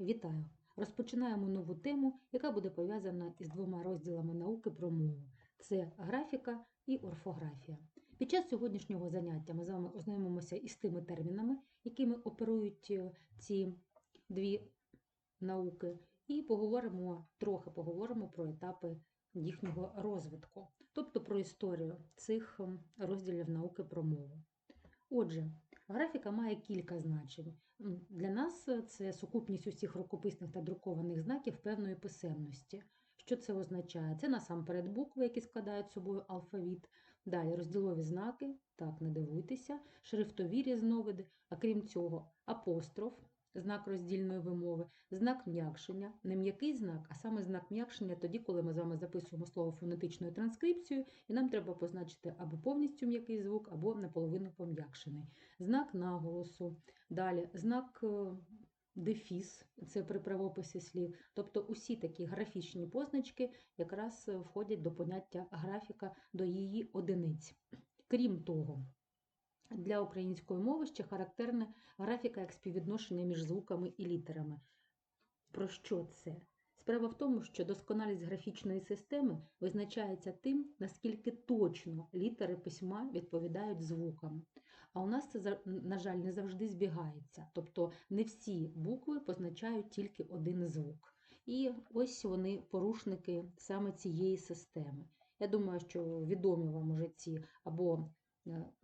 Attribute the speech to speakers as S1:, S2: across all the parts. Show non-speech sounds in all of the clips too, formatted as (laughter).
S1: Вітаю! Розпочинаємо нову тему, яка буде пов'язана із двома розділами науки про мову: це графіка і орфографія. Під час сьогоднішнього заняття ми з вами ознайомимося із тими термінами, якими оперують е, ці дві науки, і поговоримо трохи поговоримо про етапи їхнього розвитку, тобто про історію цих ем, розділів науки про мову. Отже, графіка має кілька значень. Для нас це сукупність усіх рукописних та друкованих знаків певної писемності. Що це означає? Це насамперед букви, які складають собою алфавіт. Далі розділові знаки, так, не дивуйтеся, шрифтові різновиди, а крім цього, апостроф, знак роздільної вимови, знак м'якшення, не м'який знак, а саме знак м'якшення тоді, коли ми з вами записуємо слово фонетичною транскрипцією, і нам треба позначити або повністю м'який звук, або наполовину пом'якшений. Знак наголосу, далі знак е, дефіс, це при правописі слів. Тобто усі такі графічні позначки якраз е, входять до поняття графіка, до її одиниць. Крім того, для української мови ще характерна графіка як співвідношення між звуками і літерами. Про що це? Справа в тому, що досконалість графічної системи визначається тим, наскільки точно літери письма відповідають звукам. А у нас це, на жаль, не завжди збігається. Тобто не всі букви позначають тільки один звук. І ось вони порушники саме цієї системи. Я думаю, що відомі вам уже ці або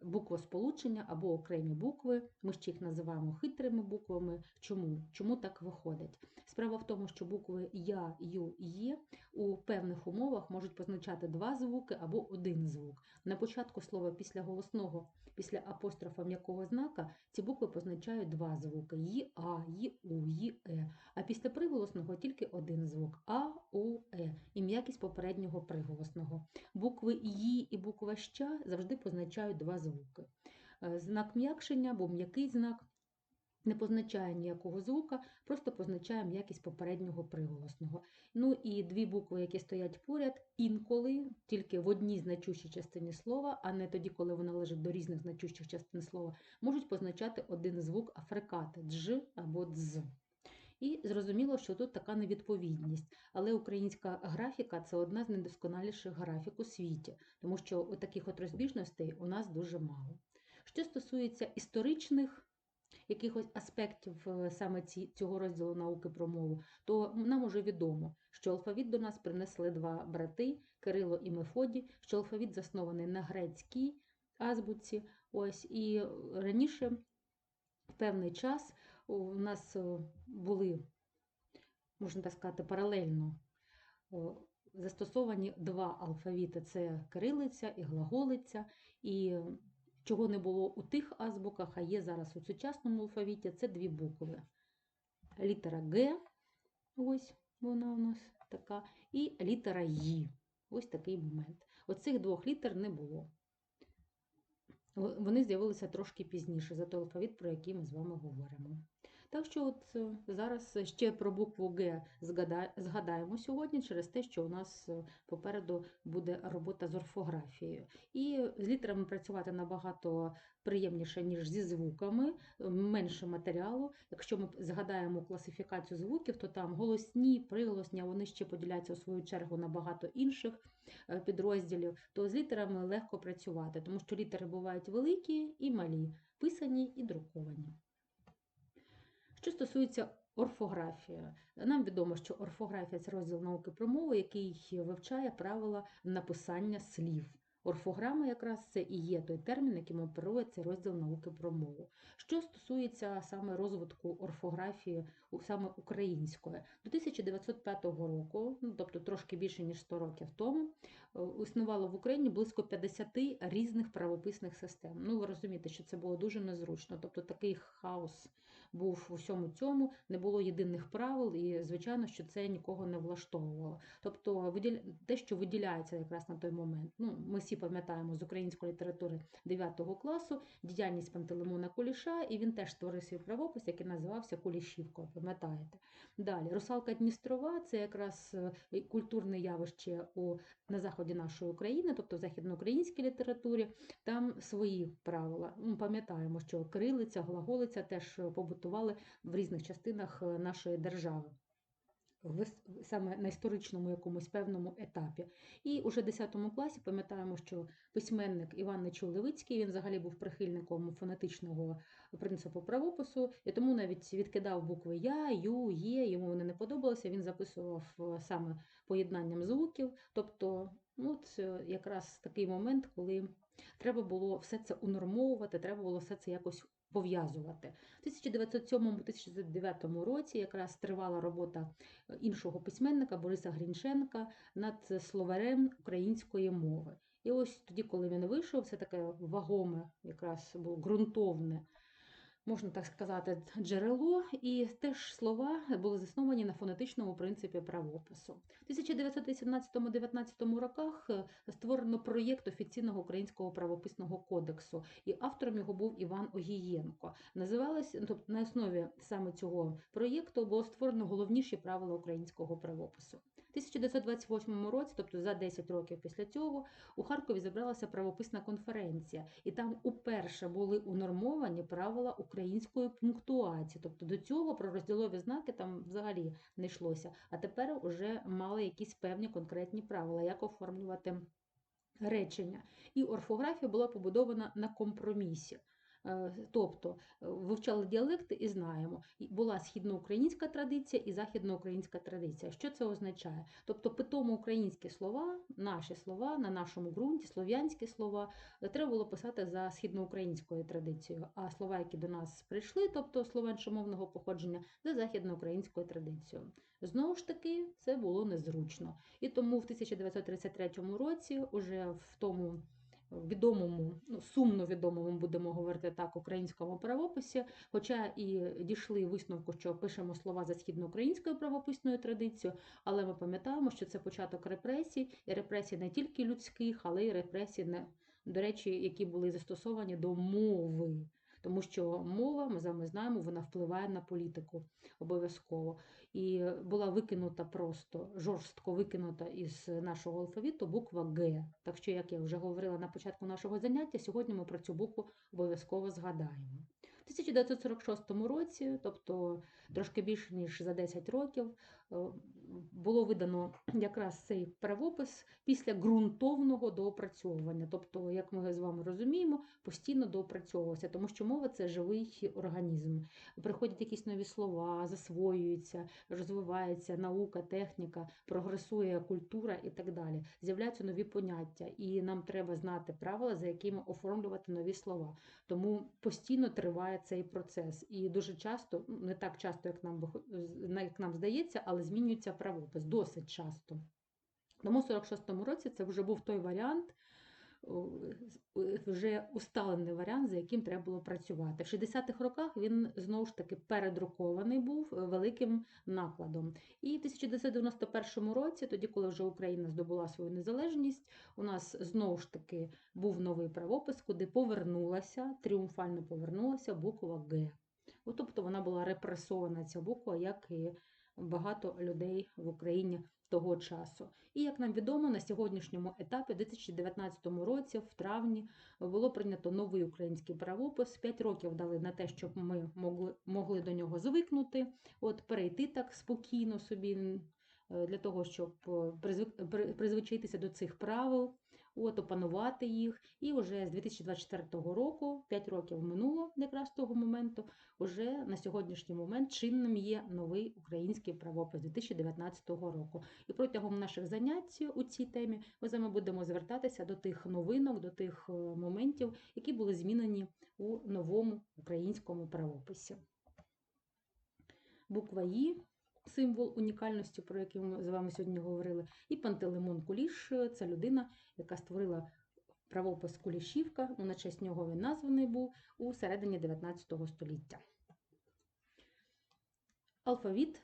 S1: буквосполучення, або окремі букви. Ми ще їх називаємо хитрими буквами. Чому? Чому так виходить? Справа в тому, що букви Я, Ю, Є у певних умовах можуть позначати два звуки або один звук. На початку слова після голосного, після апострофа м'якого знака ці букви позначають два звуки Ї, А, Ї, У, Ї, Е. А після приголосного тільки один звук А, У, Е і м'якість попереднього приголосного. Букви Ї і буква Ща завжди позначають два звуки. Е, Знак м'якшення або м'який знак не позначає ніякого звука, просто позначає м'якість попереднього приголосного. Ну і дві букви, які стоять поряд, інколи тільки в одній значущій частині слова, а не тоді, коли вона лежить до різних значущих частин слова, можуть позначати один звук африкати дж або дз. І зрозуміло, що тут така невідповідність. Але українська графіка це одна з найдосконаліших графік у світі, тому що таких от розбіжностей у нас дуже мало. Що стосується історичних якихось аспектів е, саме цього розділу науки про мову, то нам уже відомо, що алфавіт до нас принесли два брати Кирило і Мефодій, що алфавіт заснований на грецькій азбуці. Ось і раніше в певний час у нас е, були, можна так сказати, паралельно застосовані два алфавіти: це кирилиця і глаголиця. І чого не було у тих азбуках, а є зараз у сучасному алфавіті, це дві букви. Літера Г, ось вона у нас така, і літера Й. Ось такий момент. Оцих двох літер не було. Вони з'явилися трошки пізніше за той алфавіт, про який ми з вами говоримо. Так що от е, зараз ще про букву Г згадаємо сьогодні через те, що у нас е, попереду буде робота з орфографією. І з літерами працювати набагато приємніше, ніж зі звуками, е, менше матеріалу. Якщо ми згадаємо класифікацію звуків, то там голосні, приголосні, вони ще поділяються у свою чергу на багато інших підрозділів, то з літерами легко працювати, тому що літери бувають великі і малі, писані і друковані. Що стосується орфографії, нам відомо, що орфографія це розділ науки про мову, який вивчає правила написання слів. Орфограма якраз це і є той термін, яким оперує цей розділ науки про мову. Що стосується саме розвитку орфографії саме української, до 1905 року, ну, тобто трошки більше ніж 100 років тому, існувало в Україні близько 50 різних правописних систем. Ну, ви розумієте, що це було дуже незручно. Тобто такий хаос був у всьому цьому, не було єдиних правил, і звичайно, що це нікого не влаштовувало. Тобто, те, що виділяється якраз на той момент. Ну, ми всі пам'ятаємо з української літератури 9 класу діяльність Пантелеймона Куліша, і він теж створив свій правопис, який називався Кулішівкою. Пам'ятаєте? Далі Русалка Дністрова це якраз е, культурне явище у на заході нашої України, тобто в західноукраїнській літературі. Там свої правила. Ну, Пам'ятаємо, що крилиця, глаголиця теж побутували в різних частинах е, нашої держави. Саме на історичному якомусь певному етапі. І уже в 10 класі пам'ятаємо, що письменник Іван Нечуй Левицький, він взагалі був прихильником фонетичного принципу правопису, і тому навіть відкидав букви Я, Ю, Є, йому вони не подобалися. Він записував е, саме поєднанням звуків. Тобто, ну, це якраз такий момент, коли треба було все це унормовувати, треба було все це якось пов'язувати. В 1907-1909 році якраз тривала робота е, іншого письменника Бориса Грінченка над словарем української мови. І ось тоді, коли він вийшов, це таке вагоме, якраз було ґрунтовне, можна так сказати, джерело, і теж слова були засновані на фонетичному принципі правопису. В 1918-19 роках е, створено проєкт офіційного українського правописного кодексу, і автором його був Іван Огієнко. Називалось, ну, тобто на основі саме цього проєкту було створено головніші правила українського правопису. В 1928 році, тобто за 10 років після цього, у Харкові зібралася правописна конференція, і там уперше були унормовані правила української пунктуації. Тобто до цього про розділові знаки там взагалі не йшлося. А тепер вже мали якісь певні конкретні правила, як оформлювати речення. І орфографія була побудована на компромісі. Е, Тобто е, вивчали діалекти і знаємо, була східноукраїнська традиція і західноукраїнська традиція. Що це означає? Тобто питомо-українські слова, наші слова на нашому ґрунті, слов'янські слова, е, треба було писати за східноукраїнською традицією, а слова, які до нас прийшли, тобто словеншомовного походження, за західноукраїнською традицією. Знову ж таки, це було незручно. І тому в 1933 році, уже в тому відомому, ну, сумно відомому, будемо говорити так, українському правописі, хоча і дійшли висновку, що пишемо слова за східноукраїнською правописною традицією, але ми пам'ятаємо, що це початок репресій, і репресій не тільки людських, але й репресій, не, до речі, які були застосовані до мови. Тому що мова, ми з вами знаємо, вона впливає на політику обов'язково. І була викинута просто жорстко викинута із нашого алфавіту буква Г. Так що, як я вже говорила на початку нашого заняття, сьогодні ми про цю букву обов'язково згадаємо. У 1946 році, тобто трошки більше ніж за 10 років, е, було видано якраз цей правопис після ґрунтовного доопрацьовування. Тобто, як ми з вами розуміємо, постійно доопрацьовувався, тому що мова це живий організм. Приходять якісь нові слова, засвоюються, розвивається наука, техніка, прогресує культура і так далі. З'являються нові поняття, і нам треба знати правила, за якими оформлювати нові слова. Тому постійно триває цей процес. І дуже часто, ну, не так часто, як нам, як нам здається, але змінюється правопис досить часто. Тому в 46-му році це вже був той варіант, вже усталений варіант, за яким треба було працювати. В 60-х роках він знову ж таки передрукований був е, великим накладом. І в 1991 році, тоді, коли вже Україна здобула свою незалежність, у нас знову ж таки був новий правопис, куди повернулася, тріумфально повернулася буква Г. Тобто вона була репресована, ця буква, як і багато людей в Україні того часу. І як нам відомо, на сьогоднішньому етапі, у 2019 році, в травні, було прийнято новий український правопис. П'ять років дали на те, щоб ми могли, могли до нього звикнути, от перейти так спокійно собі е, для того, щоб е, призвик- при- призвичаїтися до цих правил, от, опанувати їх. І вже з 2024 року, 5 років минуло якраз того моменту, уже на сьогоднішній момент чинним є новий український правопис 2019 року. І протягом наших занять у цій темі ми з вами будемо звертатися до тих новинок, до тих е, моментів, які були змінені у новому українському правописі. Буква І символ унікальності, про який ми з вами сьогодні говорили, і Пантелеймон Куліш е, це людина, яка створила правопис Кулішівка. Ну, на честь нього він названий був у середині 19 століття. Алфавіт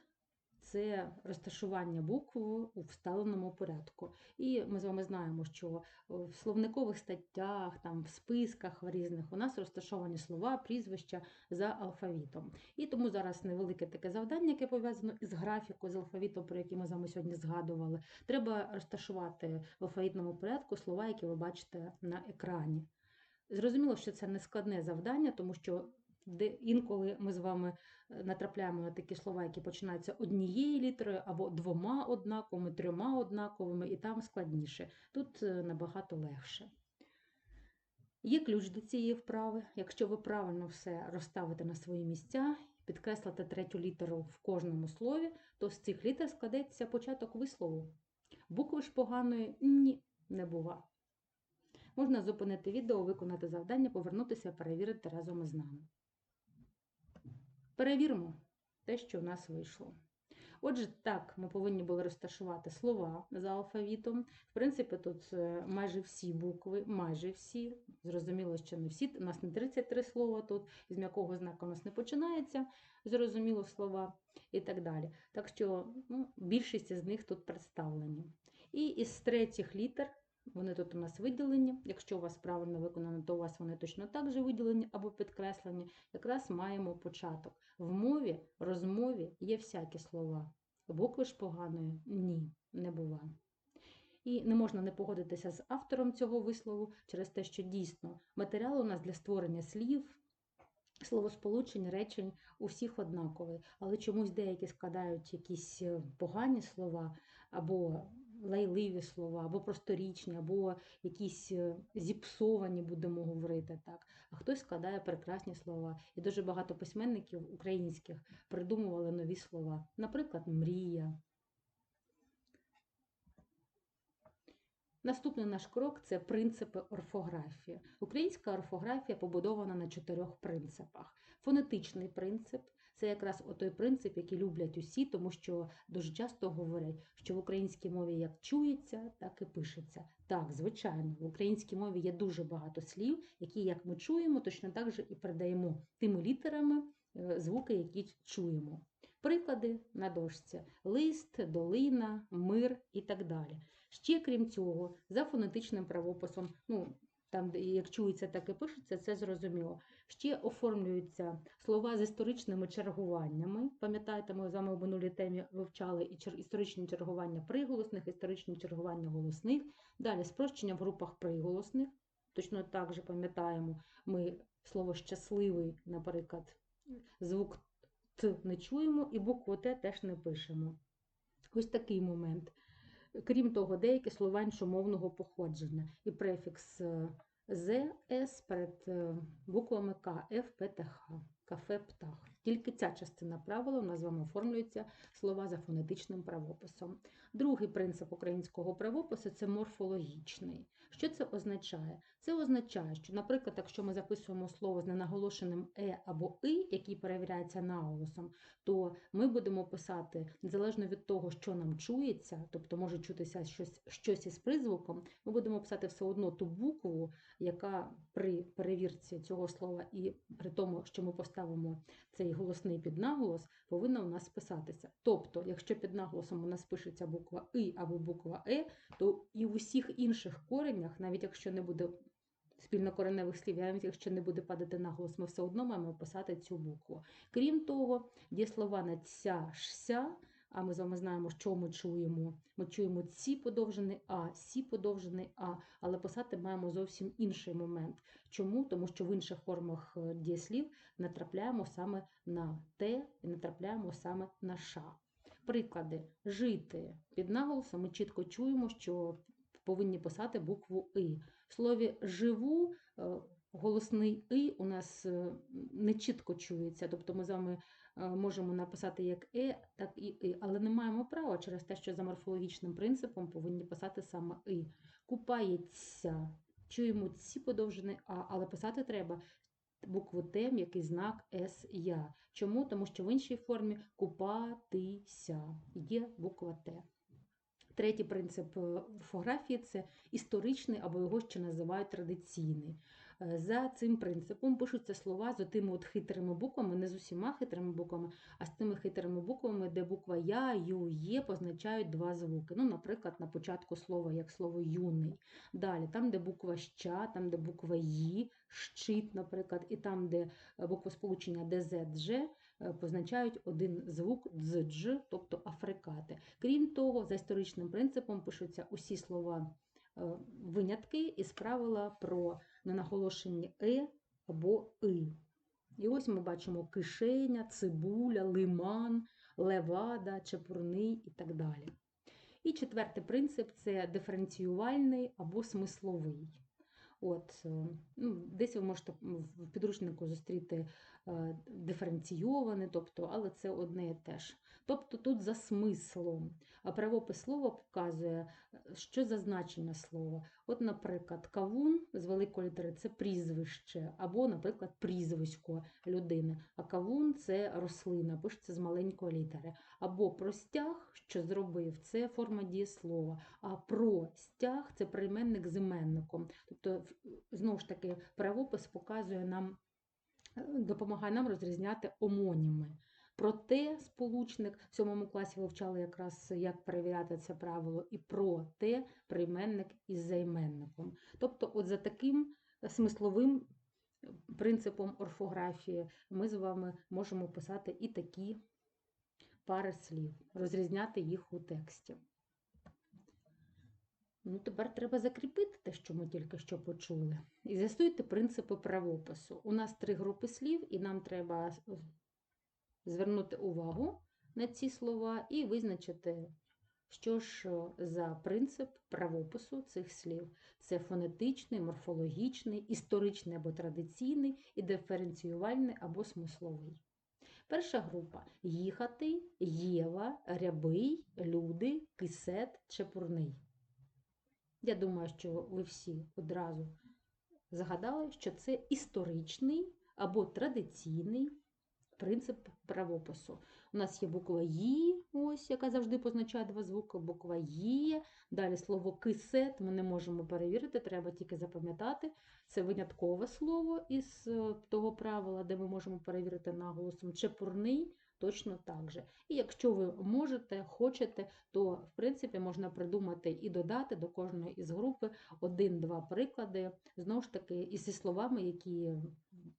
S1: це розташування букв у вставленому порядку. І ми з вами знаємо, що в словникових статтях, там, в списках різних у нас розташовані слова, прізвища за алфавітом. І тому зараз невелике таке завдання, яке пов'язано із графікою, з алфавітом, про який ми з вами сьогодні згадували. Треба розташувати в алфавітному порядку слова, які ви бачите на екрані. Зрозуміло, що це не складне завдання, тому що де інколи ми з вами е, натрапляємо на такі слова, які починаються однією літерою або двома однаковими, трьома однаковими, і там складніше. Тут е, набагато легше. Є ключ до цієї вправи. Якщо ви правильно все розставите на свої місця, підкреслите третю літеру в кожному слові, то з цих літер складеться початок вислову. Букви ж поганої ні, не бува. Можна зупинити відео, виконати завдання, повернутися, перевірити разом із нами. Перевіримо те, що у нас вийшло. Отже, так, ми повинні були розташувати слова за алфавітом. В принципі, тут е, майже всі букви, майже всі. Зрозуміло, що не всі. У нас не 33 слова тут, з м'якого знака у нас не починається, зрозуміло слова і так далі. Так що ну, більшість з них тут представлені. І із третіх літер вони тут у нас виділені. Якщо у вас правильно виконано, то у вас вони точно так же виділені або підкреслені. Якраз маємо початок. В мові, розмові є всякі слова. Букви ж поганої ні, не буває. І не можна не погодитися з автором цього вислову через те, що дійсно матеріал у нас для створення слів, словосполучень, речень у всіх однаковий, але чомусь деякі складають якісь е, погані слова або лайливі слова, або просторічні, або якісь е, зіпсовані, будемо говорити так. А хтось складає прекрасні слова. І дуже багато письменників українських придумували нові слова. Наприклад, мрія. Наступний наш крок це принципи орфографії. Українська орфографія побудована на чотирьох принципах. Фонетичний принцип це якраз той принцип, який люблять усі, тому що дуже часто говорять, що в українській мові як чується, так і пишеться. Так, звичайно, в українській мові є дуже багато слів, які, як ми чуємо, точно так же і передаємо тими літерами е, звуки, які чуємо. Приклади на дошці: лист, долина, мир і так далі. Ще крім цього, за фонетичним правописом, ну там, як чується, так і пишеться, це зрозуміло. Ще оформлюються слова з історичними чергуваннями. Пам'ятаєте, ми з вами в минулій темі вивчали і історичні чергування приголосних, історичні чергування голосних. Далі спрощення в групах приголосних. Точно так же пам'ятаємо, ми слово щасливий, наприклад, звук Т не чуємо, і букву Т теж не пишемо. Ось такий момент. Крім того, деякі слова іншомовного походження і префікс е, з, С перед е, буквами К, Ф, П та Х. Кафе птах. Тільки ця частина правила у нас з вами оформлюється слова за фонетичним правописом. Другий принцип українського правопису це морфологічний. Що це означає? Це означає, що, наприклад, якщо ми записуємо слово з ненаголошеним е або и, який перевіряється наголосом, то ми будемо писати незалежно від того, що нам чується, тобто може чутися щось щось із призвуком, ми будемо писати все одно ту букву, яка при перевірці цього слова і при тому, що ми поставимо цей голосний піднаголос, повинна у нас писатися. Тобто, якщо під наголосом у нас пишеться буква И або буква Е, то і в усіх інших коренях, навіть якщо не буде спільнокореневих слів, навіть якщо не буде падати наголос, ми все одно маємо писати цю букву. Крім того, дієслова на ця шся. А ми з вами знаємо, що ми чуємо. Ми чуємо ці подовжений А, сі подовжений А, але писати маємо зовсім інший момент. Чому? Тому що в інших формах е, дієслів натрапляємо саме на те і натрапляємо саме на ша. Приклади жити під наголосом ми чітко чуємо, що повинні писати букву И. В слові живу е, голосний И у нас е, не чітко чується, тобто ми з вами можемо написати як Е, так і И, але не маємо права через те, що за морфологічним принципом повинні писати саме И. Купається. Чуємо ці подовжені А, але писати треба букву Т, м'який знак С Я. Чому? Тому що в іншій формі купатися є буква Т. Третій принцип орфографії це історичний або його ще називають традиційний. Е, за цим принципом пишуться слова з отими от хитрими буквами, не з усіма хитрими буквами, а з тими хитрими буквами, де буква Я, Ю, Є позначають два звуки. Ну, Наприклад, на початку слова як слово юний. Далі, там, де буква ща, там, де буква Ї, щит, наприклад, і там, де е, буква сполучення ДЗ, Дж, е, позначають один звук дз, тобто африкати. Крім того, за історичним принципом пишуться усі слова винятки із правила про ненаголошені е або и. І ось ми бачимо кишеня, цибуля, лиман, левада, чепурний і так далі. І четвертий принцип це диференціювальний або смисловий. От, е, ну, десь ви можете в підручнику зустріти е, диференційоване, тобто, але це одне і те ж. Тобто тут за смислом. А правопис слова показує, е, що за значення слова. От, наприклад, кавун з великої літери це прізвище, або, наприклад, прізвисько людини. А кавун це рослина, пишеться з маленької літери. Або простяг, що зробив, це форма дієслова. А простяг це прийменник з іменником. Тобто, знову ж таки, правопис показує нам, е, допомагає нам розрізняти омоніми. Проте сполучник в сьомому класі вивчали якраз, як перевіряти це правило, і проте прийменник із займенником. Тобто, от за таким смисловим принципом орфографії ми з вами можемо писати і такі пари слів, розрізняти їх у тексті. Ну, тепер треба закріпити те, що ми тільки що почули. І з'ясуйте принципи правопису. У нас три групи слів, і нам треба звернути увагу на ці слова і визначити, що ж за принцип правопису цих слів. Це фонетичний, морфологічний, історичний або традиційний, і диференціювальний або смисловий. Перша група їхати, Єва, рябий, люди, кисет, чепурний. Я думаю, що ви всі одразу згадали, що це історичний або традиційний принцип правопису. У нас є буква «ї», ось, яка завжди позначає два звуки, буква «є». Далі слово кисет ми не можемо перевірити, треба тільки запам'ятати. Це виняткове слово із е, того правила, де ми можемо перевірити наголосом. Чепурний точно так же. І якщо ви можете, хочете, то в принципі можна придумати і додати до кожної із групи один-два приклади, знову ж таки, і зі словами, які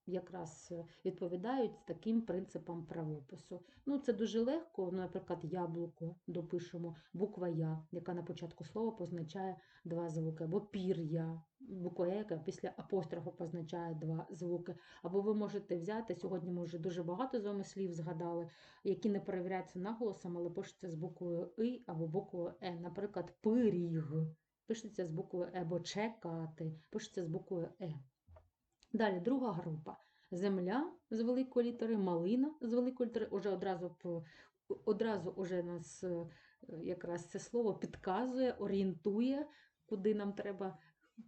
S1: якраз відповідають таким принципам правопису. Ну, це дуже легко. Ну, наприклад, яблуко допишемо, буква Я, яка на початку слова позначає два звуки, або пір'я, буква Я, яка після апострофу позначає два звуки. Або ви можете взяти, сьогодні ми вже дуже багато з вами слів згадали, які не перевіряються наголосом, але пишуться з буквою И або буквою Е. Наприклад, пиріг пишеться з буквою Е, або чекати, пишеться з буквою Е. Далі друга група. Земля з великої літери, малина з великої літери. Уже одразу одразу уже нас е, якраз це слово підказує, орієнтує, куди нам треба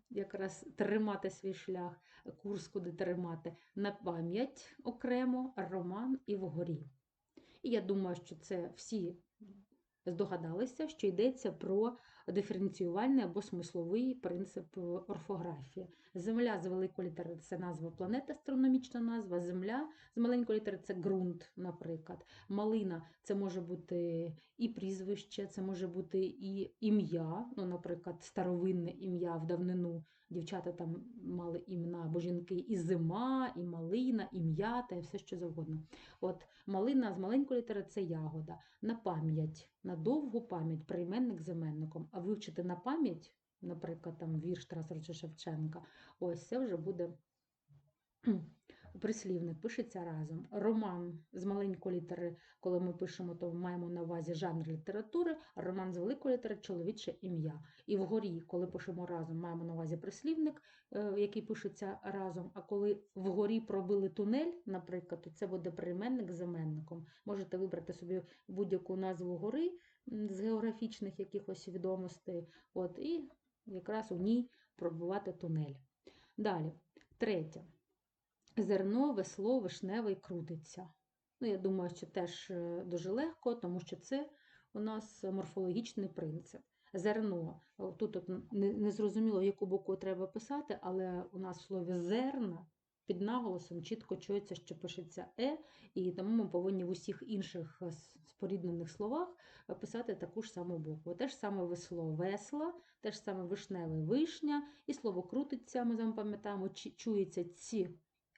S1: якраз тримати свій шлях, курс, куди тримати. На пам'ять окремо, роман і вгорі. І я думаю, що це всі здогадалися, що йдеться про диференціювальний або смисловий принцип орфографії. Земля з великої літери це назва планети, астрономічна назва. Земля з маленької літери це ґрунт, наприклад. Малина це може бути і прізвище, це може бути і ім'я, ну, наприклад, старовинне ім'я в давнину. Дівчата там мали імена або жінки і зима, і малина, і м'ята, і все що завгодно. От малина з маленької літери це ягода. На пам'ять, на довгу пам'ять, прийменник з іменником. Вивчити на пам'ять, наприклад, там вірш Тараса чи Шевченка, ось це вже буде (clears throat) прислівник, пишеться разом. Роман з маленької літери, коли ми пишемо, то маємо на увазі жанр літератури, роман з великої літери чоловіче ім'я. І вгорі, коли пишемо разом, маємо на увазі прислівник, е, який пишеться разом. А коли вгорі пробили тунель, наприклад, то це буде прийменник з іменником. Можете вибрати собі будь-яку назву гори з географічних якихось відомостей, от, і якраз у ній пробувати тунель. Далі, третє. Зерно, весло, вишневий крутиться. Ну, я думаю, що теж е, дуже легко, тому що це у нас морфологічний принцип. Зерно. Тут от не, зрозуміло, яку букву треба писати, але у нас в слові зерна під наголосом чітко чується, що пишеться е, і тому ми повинні в усіх інших е, споріднених словах е, писати таку ж саму букву. Те ж саме весло весла, те ж саме вишневий вишня, і слово крутиться, ми з вами пам'ятаємо, чується ці.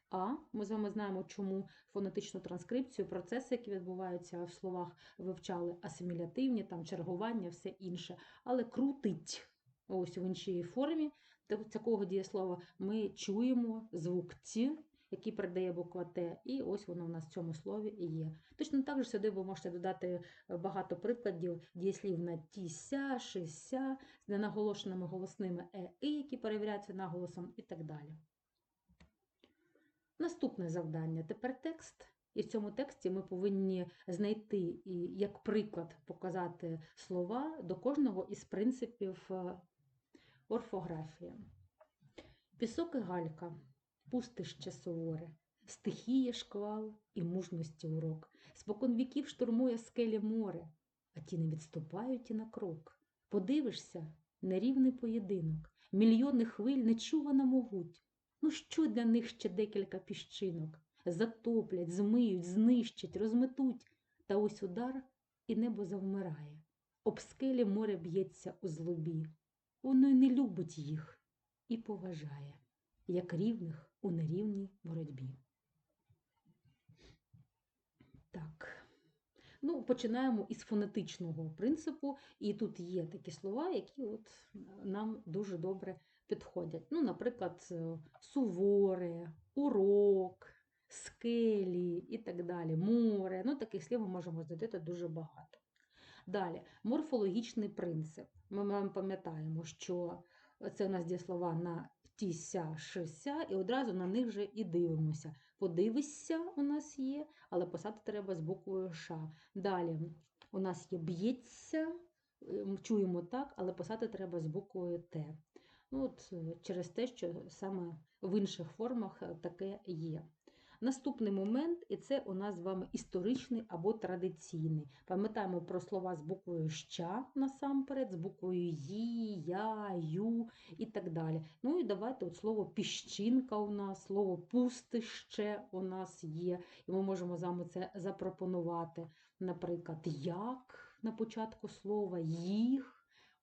S1: А ми з вами знаємо, чому фонетичну транскрипцію, процеси, які відбуваються в словах, вивчали асимілятивні, там чергування, все інше. Але крутить ось в іншій формі такого дієслова ми чуємо звук ці який передає буква Т, і ось воно у нас в цьому слові і є. Точно так же сюди ви можете додати е, багато прикладів дієслів на ті, ся, ши, ся, з ненаголошеними голосними е, і, які перевіряються наголосом, і так далі. Наступне завдання. Тепер текст. І в цьому тексті ми повинні знайти і як приклад показати слова до кожного із принципів орфографії. Пісок і галька, пустище суворе, стихіє шквал і мужності урок. Спокон віків штурмує скелі море, а ті не відступають і на крок. Подивишся, нерівний поєдинок, мільйони хвиль нечувано могуть. Ну що для них ще декілька піщинок? Затоплять, змиють, знищать, розметуть. Та ось удар, і небо завмирає. Об скелі море б'ється у злобі. Воно й не любить їх і поважає, як рівних у нерівній боротьбі. Так. Ну, починаємо із фонетичного принципу, і тут є такі слова, які от нам дуже добре підходять. Ну, наприклад, е, суворе, урок, скелі і так далі, море. Ну, таких слів ми можемо знайти дуже багато. Далі, морфологічний принцип. Ми маємо пам'ятаємо, що це у нас дієслова на тіся, шися, і одразу на них вже і дивимося. Подивися у нас є, але писати треба з буквою Ш. Далі у нас є б'ється, ем, чуємо так, але писати треба з буквою Т. Ну, от, е, Через те, що саме в інших формах таке є. Наступний момент, і це у нас з вами історичний або традиційний. Пам'ятаємо про слова з буквою ща насамперед, з буквою ї, я, ю і так далі. Ну і давайте от слово піщинка у нас, слово пустище у нас є, і ми можемо з вами це запропонувати. Наприклад, як на початку слова, їх.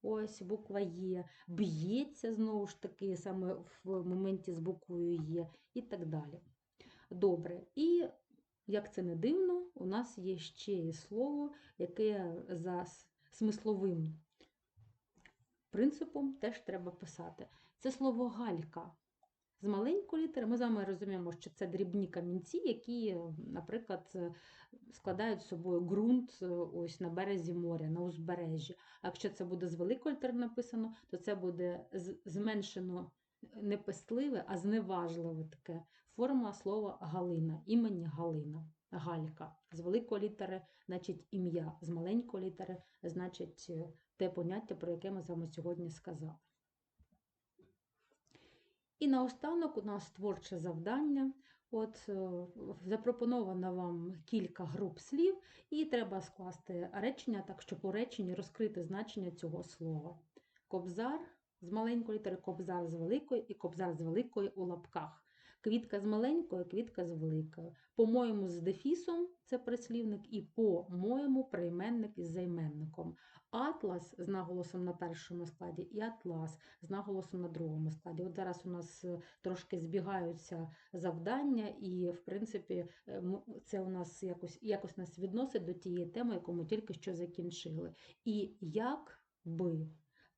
S1: Ось буква Є, б'ється знову ж таки, саме в моменті з буквою Є, і так далі. Добре. І, як це не дивно, у нас є ще і слово, яке за смисловим принципом теж треба писати. Це слово галька. З маленької літери ми з вами розуміємо, що це дрібні камінці, які, наприклад, складають собою ґрунт ось на березі моря, на узбережжі. А якщо це буде з великої літери написано, то це буде зменшено не пестливе, а зневажливе таке форма слова Галина, імені Галина, Галька. З великої літери, значить, ім'я, з маленької літери, значить, е, те поняття, про яке ми з вами сьогодні сказали. І наостанок у нас творче завдання. От е, запропоновано вам кілька груп слів, і треба скласти речення так, щоб у реченні розкрити значення цього слова. Кобзар з маленької літери, кобзар з великої і кобзар з великої у лапках. Квітка з маленькою, квітка з великою. По-моєму, з дефісом це прислівник, і по-моєму прийменник із займенником. Атлас з наголосом на першому складі, і атлас з наголосом на другому складі. От зараз у нас е, трошки збігаються завдання, і, в принципі, е, це у нас якось якось нас відносить до тієї теми, яку ми тільки що закінчили. І як би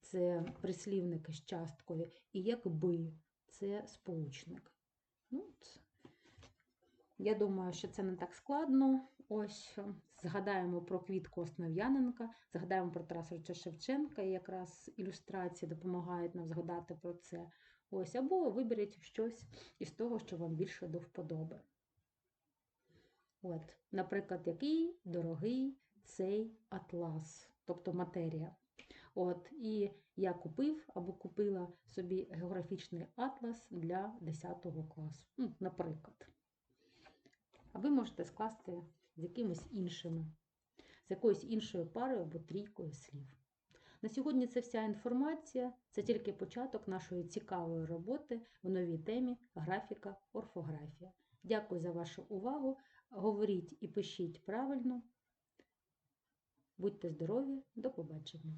S1: це прислівники з часткою, і якби це сполучник. Ну, Я думаю, що це не так складно. Ось згадаємо про квітку Основ'яненка, згадаємо про Тараса Шевченка, і якраз ілюстрації допомагають нам згадати про це. Ось, Або виберіть щось із того, що вам більше до вподоби. От, Наприклад, який дорогий цей атлас, тобто матерія. От, І я купив або купила собі географічний атлас для 10 класу, ну, наприклад. А ви можете скласти з якимись іншими, з якоюсь іншою парою або трійкою слів. На сьогодні це вся інформація, це тільки початок нашої цікавої роботи в новій темі графіка, орфографія. Дякую за вашу увагу. Говоріть і пишіть правильно. Будьте здорові, до побачення!